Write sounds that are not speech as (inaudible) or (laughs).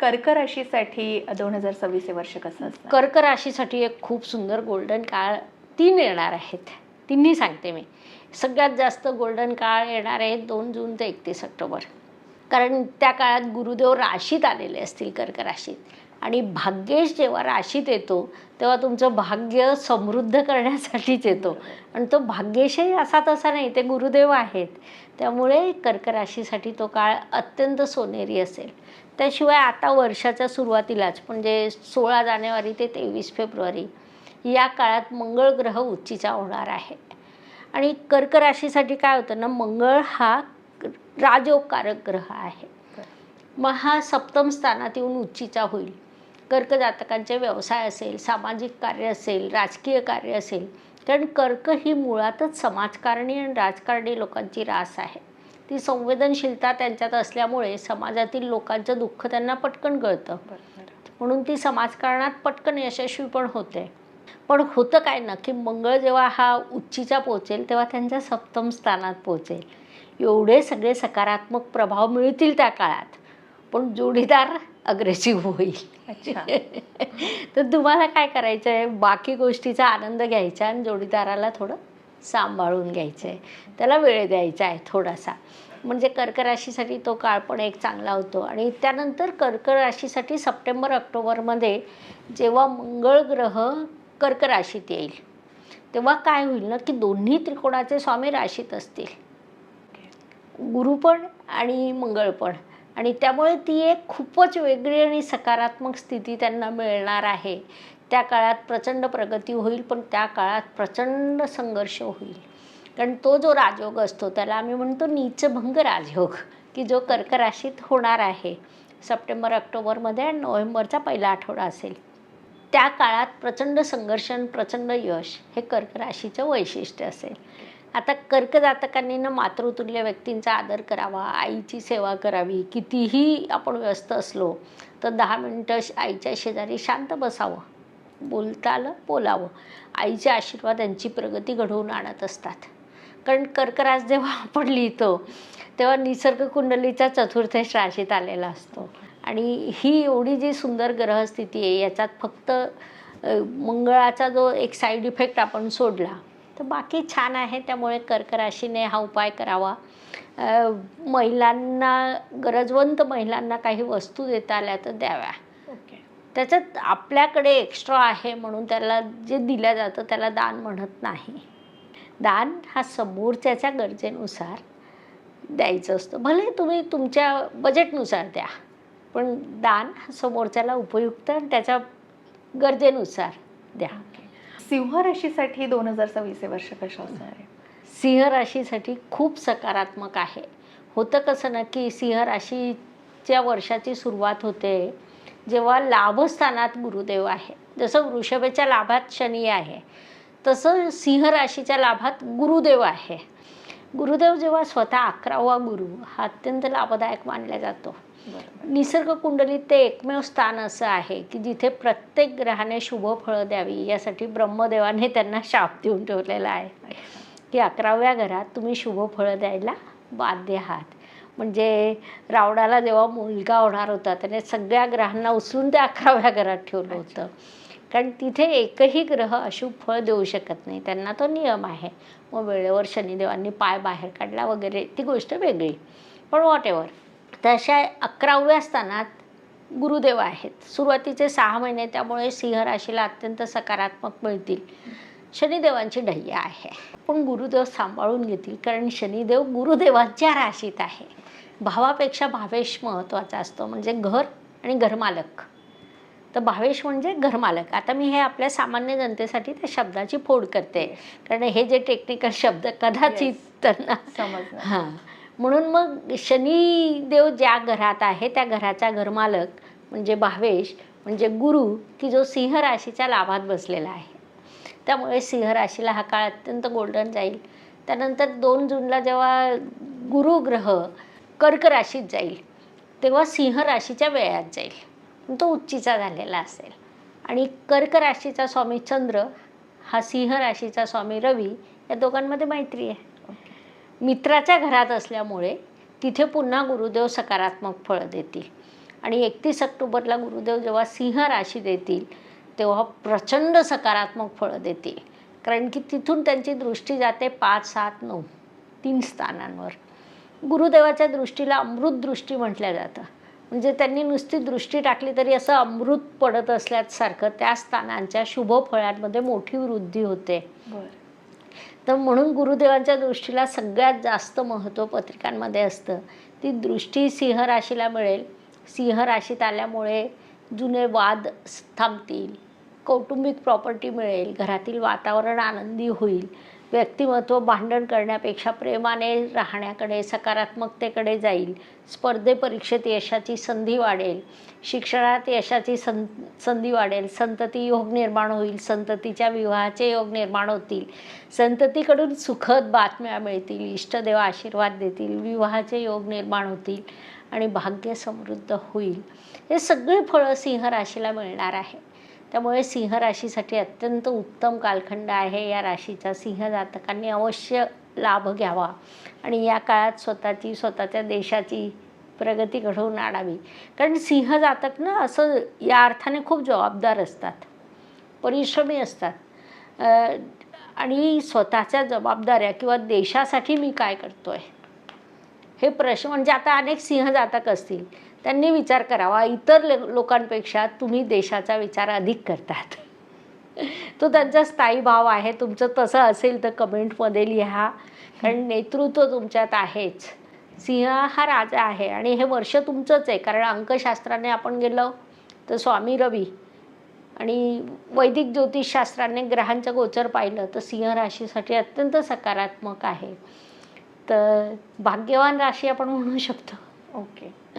कर्क राशीसाठी दोन हजार सव्वीस हे वर्ष कसं असतं? कर्क राशीसाठी एक खूप सुंदर गोल्डन काळ तीन येणार आहेत. तिन्ही सांगते मी. सगळ्यात जास्त गोल्डन काळ येणार आहेत दोन जून ते एकतीस ऑक्टोबर. कारण त्या काळात गुरुदेव राशीत आलेले असतील कर्क राशीत. आणि भाग्येश जेव्हा राशीत येतो तेव्हा तुमचं भाग्य समृद्ध करण्यासाठीच येतो. आणि तो भाग्येशही असा तसा नाही ते गुरुदेव आहेत. त्यामुळे कर्क राशीसाठी तो काळ अत्यंत सोनेरी असेल. त्याशिवाय आता वर्षाच्या सुरुवातीलाच म्हणजे सोळा जानेवारी ते तेवीस फेब्रुवारी या काळात मंगळ ग्रह उच्चीचा होणार आहे. आणि कर्क राशीसाठी काय होतं ना मंगळ हा राजोगकारक ग्रह आहे. मग हा सप्तम स्थानात येऊन उच्चीचा होईल. कर्कजातकांचे व्यवसाय असेल सामाजिक कार्य असेल राजकीय कार्य असेल कारण कर्क ही मुळातच समाजकारणी आणि राजकारणी लोकांची रास आहे. ती संवेदनशीलता त्यांच्यात असल्यामुळे समाजातील लोकांचं दुःख त्यांना पटकन कळतं. म्हणून ती समाजकारणात पटकन यशस्वी पण होते. पण होतं काय ना की मंगळ जेव्हा हा उच्चीचा पोचेल तेव्हा त्यांच्या सप्तम स्थानात पोचेल एवढे सगळे सकारात्मक प्रभाव मिळतील त्या काळात. पण जोडीदार अग्रेसिव्ह होईल. तर तुम्हाला काय करायचं आहे बाकी गोष्टीचा आनंद घ्यायचा आणि जोडीदाराला थोडं सांभाळून घ्यायचं आहे त्याला वेळ द्यायचा आहे थोडासा. म्हणजे कर्क राशीसाठी तो काळ पण एक चांगला होतो. आणि त्यानंतर कर्क राशीसाठी सप्टेंबर ऑक्टोबरमध्ये जेव्हा मंगळ ग्रह कर्क राशीत येईल तेव्हा काय होईल ना की दोन्ही त्रिकोणाचे स्वामी राशीत असतील. गुरु पण आणि मंगळ पण. आणि त्यामुळे ती एक खूपच वेगळी आणि सकारात्मक स्थिती त्यांना मिळणार आहे. त्या काळात प्रचंड प्रगती होईल पण त्या काळात प्रचंड संघर्ष होईल. कारण तो जो राजयोग असतो त्याला आम्ही म्हणतो नीचभंग राजयोग की जो कर्क राशीत होणार आहे. सप्टेंबर ऑक्टोबरमध्ये आणि नोव्हेंबरचा पहिला आठवडा असेल. त्या काळात प्रचंड संघर्ष आणि प्रचंड यश हे कर्क राशीचं वैशिष्ट्य असेल. आता कर्कजातकांनी ना मातृतुल्य व्यक्तींचा आदर करावा आईची सेवा करावी कितीही आपण व्यस्त असलो तर दहा मिनटं श- आईच्या शेजारी शांत बसावं. बोलता आलं बोलावं. आईचे आशीर्वाद त्यांची प्रगती घडवून आणत असतात. कारण कर्कराज जेव्हा (laughs) आपण लिहितो तेव्हा निसर्ग कुंडलीचा चतुर्थेश राशीत आलेला असतो. आणि ही एवढी जी सुंदर ग्रहस्थिती आहे याच्यात फक्त मंगळाचा जो एक साईड इफेक्ट आपण सोडला तर बाकी छान आहे. त्यामुळे कर्क राशीने हा उपाय करावा. महिलांना गरजवंत महिलांना काही वस्तू देता आल्या तर द्याव्या. त्याच्यात आपल्याकडे एक्स्ट्रा आहे म्हणून त्याला जे दिलं जातं त्याला दान म्हणत नाही. दान हा समोरच्याच्या गरजेनुसार द्यायचं असतं. भले तुम्ही तुमच्या बजेटनुसार द्या पण दान हा समोरच्याला उपयुक्त आणि त्याच्या गरजेनुसार द्या. सिंह राशीसाठी दोन हजार सव्वीस हे वर्ष कसं असणार आहे? सिंह राशीसाठी खूप सकारात्मक आहे. होतं कसं ना की सिंह राशीच्या वर्षाची सुरुवात होते जेव्हा लाभस्थानात गुरुदेव आहे. जसं वृषभेच्या लाभात शनी आहे तसं सिंह राशीच्या लाभात गुरुदेव आहे. गुरुदेव जेव्हा स्वतः अकरावा गुरु हा अत्यंत लाभदायक मानला जातो. निसर्ग कुंडलीत ते एकमेव स्थान असं आहे की जिथे प्रत्येक ग्रहाने शुभ फळं द्यावी यासाठी ब्रह्मदेवाने त्यांना शाप देऊन ठेवलेला आहे. की अकराव्या घरात तुम्ही शुभ फळं द्यायला बाध्य आहात. म्हणजे रावणाला जेव्हा मुलगा होणार होता त्याने सगळ्या ग्रहांना उचलून त्या अकराव्या घरात ठेवलं होतं. कारण तिथे एकही ग्रह अशुभ फळ देऊ शकत नाही. त्यांना तो नियम आहे. मग वेळेवर शनिदेवांनी पाय बाहेर काढला वगैरे ती गोष्ट वेगळी. पण वॉट एव्हर तशा अकराव्या स्थानात गुरुदेव आहेत. सुरुवातीचे सहा महिने त्यामुळे सिंह राशीला अत्यंत सकारात्मक मिळतील. शनिदेवांची ढय्या आहे. पण गुरुदेव सांभाळून घेतील कारण शनिदेव गुरुदेवांच्या राशीत आहे. भावापेक्षा भावेश महत्त्वाचा असतो म्हणजे घर आणि घरमालक. तर भावेश म्हणजे घरमालक. आता मी हे आपल्या सामान्य जनतेसाठी त्या शब्दाची फोड करते. कारण हे जे टेक्निकल शब्द कदाचित त्यांना समजलं. हां. म्हणून मग शनिदेव ज्या घरात आहे त्या घराचा घरमालक म्हणजे भावेश म्हणजे गुरु की जो सिंह राशीच्या लाभात बसलेला आहे. त्यामुळे सिंह राशीला हा काळ अत्यंत गोल्डन जाईल. त्यानंतर दोन जूनला जेव्हा गुरुग्रह कर्क राशीत जाईल तेव्हा सिंह राशीच्या वेळात जाईल. तो उच्चीचा झालेला असेल. आणि कर्क राशीचा स्वामी चंद्र हा सिंह राशीचा स्वामी रवी या दोघांमध्ये मैत्री आहे. मित्राच्या घरात असल्यामुळे तिथे पुन्हा गुरुदेव सकारात्मक फळं देतील. आणि एकतीस ऑक्टोबरला गुरुदेव जेव्हा सिंह राशी देतील तेव्हा प्रचंड सकारात्मक फळं देतील. कारण की तिथून त्यांची दृष्टी जाते पाच सात नऊ तीन स्थानांवर. गुरुदेवाच्या दृष्टीला अमृत दृष्टी म्हटलं जातं. म्हणजे त्यांनी नुसती दृष्टी टाकली तरी असं अमृत पडत असल्यासारखं त्या स्थानांच्या शुभ फळांमध्ये मोठी वृद्धी होते. बर. तर म्हणून गुरुदेवांच्या दृष्टीला सगळ्यात जास्त महत्त्व पत्रिकांमध्ये असतं. ती दृष्टी सिंह राशीला मिळेल. सिंह राशीत आल्यामुळे जुने वाद थांबतील. कौटुंबिक प्रॉपर्टी मिळेल. घरातील वातावरण आनंदी होईल. व्यक्तिमत्व भांडण करण्यापेक्षा प्रेमाने राहण्याकडे सकारात्मकतेकडे जाईल. स्पर्धे परीक्षेत यशाची संधी वाढेल. शिक्षणात यशाची सं संधी वाढेल. संतती योग निर्माण होईल. संततीच्या विवाहाचे योग निर्माण होतील. संततीकडून सुखद बातम्या मिळतील. इष्टदेव आशीर्वाद देतील. विवाहाचे योग निर्माण होतील आणि भाग्य समृद्ध होईल. हे सगळे फळं सिंह राशीला मिळणार आहे. त्यामुळे सिंह राशीसाठी अत्यंत उत्तम कालखंड आहे. या राशीचा सिंह जातकांनी अवश्य लाभ घ्यावा आणि या काळात स्वतःची स्वतःच्या देशाची प्रगती घडवून आणावी. कारण सिंह जातक ना असं या अर्थाने खूप जबाबदार असतात. परिश्रमी असतात. आणि स्वतःच्या जबाबदाऱ्या किंवा देशासाठी मी काय करतो आहे हे प्रश्न म्हणजे आता अनेक सिंह जातक असतील. त्यांनी विचार करावा. इतर लोकांपेक्षा तुम्ही देशाचा विचार अधिक करतात. (laughs) तो त्यांचा स्थायी भाव आहे. तुमचं तसं असेल तर कमेंटमध्ये लिहा. कारण नेतृत्व तुमच्यात आहेच. सिंह हा राजा आहे आणि हे वर्ष तुमचंच आहे. कारण अंकशास्त्राने आपण गेलो तर स्वामी रवी आणि वैदिक ज्योतिषशास्त्राने ग्रहांचं गोचर पाहिलं तर सिंह राशीसाठी अत्यंत सकारात्मक आहे. तर भाग्यवान राशी आपण म्हणू शकतो. ओके.